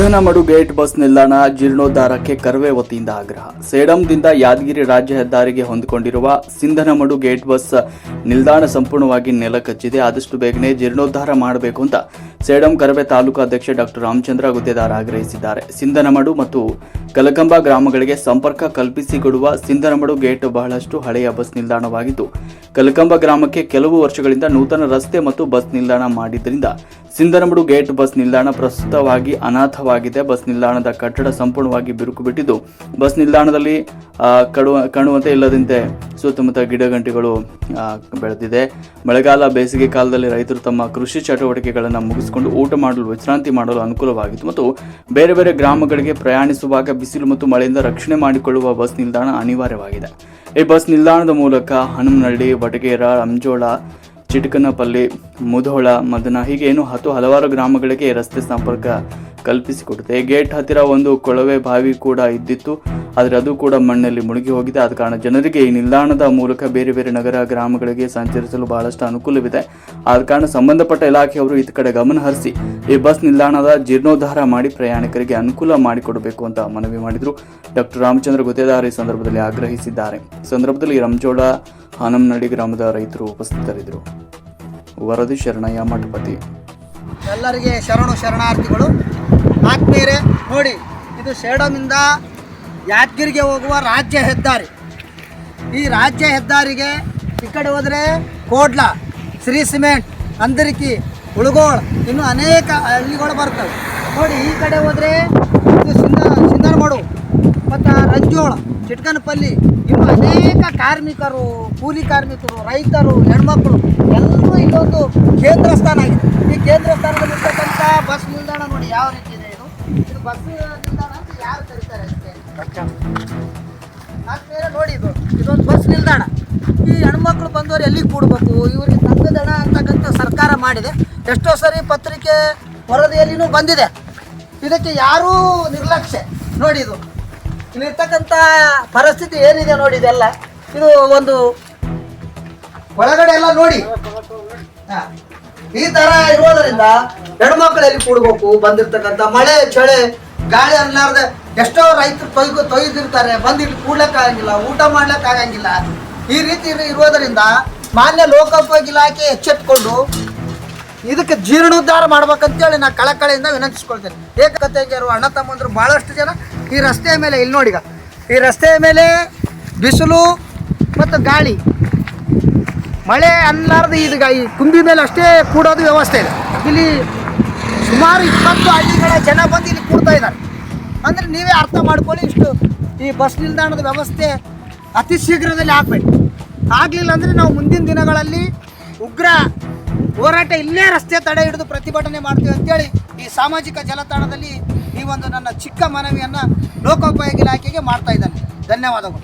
ಸಿಂಧನಮಡು gate bus ನಿಲ್ದಾಣ ಜೀರ್ಣೋದ್ಧಾರಕ್ಕೆ ಕರ್ವೆ ವತಿಯಿಂದ ಆಗ್ರಹ. ಸೇಡಂದಿಂದ ಯಾದಗಿರಿ ರಾಜ್ಯ ಹೆದ್ದಾರಿಗೆ ಹೊಂದಿಕೊಂಡಿರುವ ಸಿಂಧನಮಡು ಗೇಟ್ ಬಸ್ ನಿಲ್ದಾಣ ಸಂಪೂರ್ಣವಾಗಿ ನೆಲಕಚ್ಚಿದೆ. ಆದಷ್ಟು ಬೇಗನೆ ಜೀರ್ಣೋದ್ಧಾರ ಮಾಡಬೇಕು ಅಂತ ಸೇಡಂ ಕರವೆ ತಾಲೂಕು ಅಧ್ಯಕ್ಷ ಡಾಕ್ಟರ್ ರಾಮಚಂದ್ರ ಗುದ್ದೆದಾರ ಆಗ್ರಹಿಸಿದ್ದಾರೆ. ಸಿಂಧನಮಡು ಮತ್ತು ಕಲಕಂಬ ಗ್ರಾಮಗಳಿಗೆ ಸಂಪರ್ಕ ಕಲ್ಪಿಸಿಕೊಡುವ ಸಿಂಧನಮಡು ಗೇಟ್ ಬಹಳಷ್ಟು ಹಳೆಯ ಬಸ್ ನಿಲ್ದಾಣವಾಗಿದ್ದು, ಕಲಕಂಬ ಗ್ರಾಮಕ್ಕೆ ಕೆಲವು ವರ್ಷಗಳಿಂದ ನೂತನ ರಸ್ತೆ ಮತ್ತು ಬಸ್ ನಿಲ್ದಾಣ ಮಾಡಿದ್ದರಿಂದ ಸಿಂಧನಮಡು ಗೇಟ್ ಬಸ್ ನಿಲ್ದಾಣ ಪ್ರಸ್ತುತವಾಗಿ ಅನಾಥವಾಗಿದೆ ಬಸ್ ನಿಲ್ದಾಣದ ಕಟ್ಟಡ ಸಂಪೂರ್ಣವಾಗಿ ಬಿರುಕು ಬಿಟ್ಟಿದ್ದು. ಬಸ್ ನಿಲ್ದಾಣದಲ್ಲಿ ಕಡುವ ಕಾಣುವಂತೆ ಇಲ್ಲದಂತೆ ಸುತ್ತಮುತ್ತ ಗಿಡಗಂಟಿಗಳು ಬೆಳೆದಿದೆ. ಮಳೆಗಾಲ ಬೇಸಿಗೆ ಕಾಲದಲ್ಲಿ ರೈತರು ತಮ್ಮ ಕೃಷಿ ಚಟುವಟಿಕೆಗಳನ್ನು ಮುಗಿಸಿಕೊಂಡು ಊಟ ಮಾಡಲು, ವಿಶ್ರಾಂತಿ ಮಾಡಲು ಅನುಕೂಲವಾಗಿತ್ತು ಮತ್ತು ಬೇರೆ ಬೇರೆ ಗ್ರಾಮಗಳಿಗೆ ಪ್ರಯಾಣಿಸುವಾಗ ಬಿಸಿಲು ಮತ್ತು ಮಳೆಯಿಂದ ರಕ್ಷಣೆ ಮಾಡಿಕೊಳ್ಳುವ ಬಸ್ ನಿಲ್ದಾಣ ಅನಿವಾರ್ಯವಾಗಿದೆ. ಈ ಬಸ್ ನಿಲ್ದಾಣದ ಮೂಲಕ ಹನುಮನಹಳ್ಳಿ, ವಟಗೇರ ಅಂಜೋಳ ಚಿಟಕನಪಲ್ಲಿ, ಮುಧೋಳ, ಮದನ ಹೀಗೆ ಏನು ಹತ್ತು ಹಲವಾರು ಗ್ರಾಮಗಳಿಗೆ ರಸ್ತೆ ಸಂಪರ್ಕ ಕಲ್ಪಿಸಿಕೊಡುತ್ತೆ. ಗೇಟ್ ಹತ್ತಿರ ಒಂದು ಕೊಳವೆ ಬಾವಿ ಕೂಡ ಇದ್ದಿತ್ತು. ಆದರೆ ಅದು ಕೂಡ ಮಣ್ಣಲ್ಲಿ ಮುಳುಗಿ ಹೋಗಿದೆ. ಆದ ಕಾರಣ ಜನರಿಗೆ ಈ ನಿಲ್ದಾಣದ ಮೂಲಕ ಬೇರೆ ಬೇರೆ ನಗರ ಗ್ರಾಮಗಳಿಗೆ ಸಂಚರಿಸಲು ಬಹಳಷ್ಟು ಅನುಕೂಲವಿದೆ. ಆದ ಕಾರಣ ಸಂಬಂಧಪಟ್ಟ ಇಲಾಖೆಯವರು ಈ ಕಡೆ ಗಮನ ಹರಿಸಿ ಈ ಬಸ್ ನಿಲ್ದಾಣದ ಜೀರ್ಣೋದ್ಧಾರ ಮಾಡಿ ಪ್ರಯಾಣಿಕರಿಗೆ ಅನುಕೂಲ ಮಾಡಿಕೊಡಬೇಕು ಅಂತ ಮನವಿ ಮಾಡಿದರು. ಡಾಕ್ಟರ್ ರಾಮಚಂದ್ರ ಗುತ್ತೇದಾರ್ ಈ ಸಂದರ್ಭದಲ್ಲಿ ಆಗ್ರಹಿಸಿದ್ದಾರೆ. ಸಂದರ್ಭದಲ್ಲಿ ರಂಜೋಳ ಹನಂನಡಿ ಗ್ರಾಮದ ರೈತರು ಉಪಸ್ಥಿತರಿದ್ದರು. ವರದಿ ಶರಣಯ್ಯ ಮಠಪತಿ ಎಲ್ಲರಿಗೆ ಶರಣು ಶರಣಾರ್ಥಿಗಳು, ಆತ್ಮೀಯರೇ, ನೋಡಿ, ಇದು ಸೇಡಮಿಂದ ಯಾದಗಿರಿಗೆ ಹೋಗುವ ರಾಜ್ಯ ಹೆದ್ದಾರಿ. ಈ ರಾಜ್ಯ ಹೆದ್ದಾರಿಗೆ ಈ ಕಡೆ ಹೋದರೆ ಕೋಡ್ಲ, ಶ್ರೀ ಸಿಮೆಂಟ್, ಅಂದರಿಕಿ, ಉಳುಗೋಳ್, ಇನ್ನು ಅನೇಕ ಹಳ್ಳಿಗಳು ಬರ್ತವೆ. ನೋಡಿ, ಈ ಕಡೆ ಹೋದರೆ ಇದು ಸಿಂಧ ಸಿಂಧನಮಡು ಮತ್ತು ರಂಜೋಳ ಚಿಟ್ಕನಪಲ್ಲಿ ಇನ್ನು ಅನೇಕ ಕಾರ್ಮಿಕರು, ಕೂಲಿ ಕಾರ್ಮಿಕರು, ರೈತರು, ಹೆಣ್ಮಕ್ಳು, ಎಲ್ಲರೂ ಇಲ್ಲೊಂದು ಕೇಂದ್ರ ಸ್ಥಾನ ಆಗಿದೆ. ಈ ಕೇಂದ್ರ ಸ್ಥಾನದಲ್ಲಿ ಇರ್ತಕ್ಕಂಥ ಬಸ್ ನಿಲ್ದಾಣ ನೋಡಿ ಯಾವ ರೀತಿ ಇದೆ ಇದು. ಇದು ಬಸ್ ನಿಲ್ದಾಣ ಅಂತ ಯಾರು ಕರೀತಾರೆ ಅಷ್ಟೇ? ನೋಡಿ ಇದು. ಇದೊಂದು ಬಸ್ ನಿಲ್ದಾಣ. ಈ ಹೆಣ್ಮಕ್ಳು ಬಂದವರು ಎಲ್ಲಿಗೆ ಕೂಡಬೇಕು ಇವರಿಗೆ ತಂಗದಣ ಅಂತಕ್ಕಂಥ ಸರ್ಕಾರ ಮಾಡಿದೆ. ಎಷ್ಟೋ ಸರಿ ಪತ್ರಿಕೆ ವರದಿಯಲ್ಲಿನೂ ಬಂದಿದೆ. ಇದಕ್ಕೆ ಯಾರೂ ನಿರ್ಲಕ್ಷ್ಯ. ನೋಡಿ ಇದು. ಇಲ್ಲಿರ್ತಕ್ಕಂಥ ಪರಿಸ್ಥಿತಿ ಏನಿದೆ ನೋಡಿ ಇದೆಲ್ಲ. ಇದು ಒಂದು ಒಳಗಡೆ ಎಲ್ಲ ನೋಡಿ. ಈ ತರ ಇರೋದ್ರಿಂದ ಹೆಣ್ಮಕ್ಳು ಎಲ್ಲಿ ಕೂಡ್ಬೇಕು, ಬಂದಿರ್ತಕ್ಕಂಥ ಮಳೆ, ಚಳೆ, ಗಾಳಿ ಅನ್ಲಾರ್ದೆ ಎಷ್ಟೋ ರೈತರು ತೊಯ್ದು ತೊಯ್ದಿರ್ತಾರೆ ಬಂದು ಇಲ್ಲಿ ಕೂಡ್ಲಕ್ಕಾಗಂಗಿಲ್ಲ, ಊಟ ಮಾಡ್ಲಿಕ್ಕಾಗಂಗಿಲ್ಲ. ಈ ರೀತಿ ಇರೋದರಿಂದ ಮಾನ್ಯ ಲೋಕೋಪಯೋಗಿ ಇಲಾಖೆ ಎಚ್ಚೆತ್ಕೊಂಡು ಇದಕ್ಕೆ ಜೀರ್ಣೋದ್ಧಾರ ಮಾಡ್ಬೇಕಂತೇಳಿ ನಾ ಕಳಕಳಿಯಿಂದ ವಿನಂತಿಸ್ಕೊಳ್ತೇನೆ. ಏಕತೆಗೆ ಇರುವ ಅಣ್ಣ ತಮ್ಮಂದ್ರು ಭಾಳಷ್ಟು ಜನ ಈ ರಸ್ತೆಯ ಮೇಲೆ, ಇಲ್ಲಿ ನೋಡಿ ಈಗ. ಈ ರಸ್ತೆಯ ಮೇಲೆ ಬಿಸಿಲು ಮತ್ತು ಗಾಳಿ. ಮಳೆ ಅನ್ಲಾರ್ದು ಇದು ಈ ಕುಂಬಿ ಮೇಲೆ ಅಷ್ಟೇ ಕೂಡೋದು ವ್ಯವಸ್ಥೆ ಇದೆ. ಇಲ್ಲಿ ಸುಮಾರು ಇಪ್ಪತ್ತು ಹಳ್ಳಿಗಳ ಜನ ಬಂದು ಇಲ್ಲಿ ಕೂಡ್ತಾ ಇದ್ದಾರೆ. ಅಂದರೆ ನೀವೇ ಅರ್ಥ ಮಾಡ್ಕೊಳ್ಳಿ ಇಷ್ಟು ಈ ಬಸ್ ನಿಲ್ದಾಣದ ವ್ಯವಸ್ಥೆ ಅತಿ ಶೀಘ್ರದಲ್ಲಿ ಆಗಬೇಕು. ಆಗಲಿಲ್ಲ ಅಂದರೆ ನಾವು ಮುಂದಿನ ದಿನಗಳಲ್ಲಿ ಉಗ್ರ ಹೋರಾಟ ಇಲ್ಲೇ ರಸ್ತೆ ತಡೆ ಹಿಡಿದು ಪ್ರತಿಭಟನೆ ಮಾಡ್ತೀವಿ ಅಂತೇಳಿ ಈ ಸಾಮಾಜಿಕ ಜಾಲತಾಣದಲ್ಲಿ ಈ ಒಂದು ನನ್ನ ಚಿಕ್ಕ ಮನವಿಯನ್ನು ಲೋಕೋಪಯೋಗಿ ಇಲಾಖೆಗೆ ಮಾಡ್ತಾ ಇದ್ದಾನೆ. ಧನ್ಯವಾದಗಳು.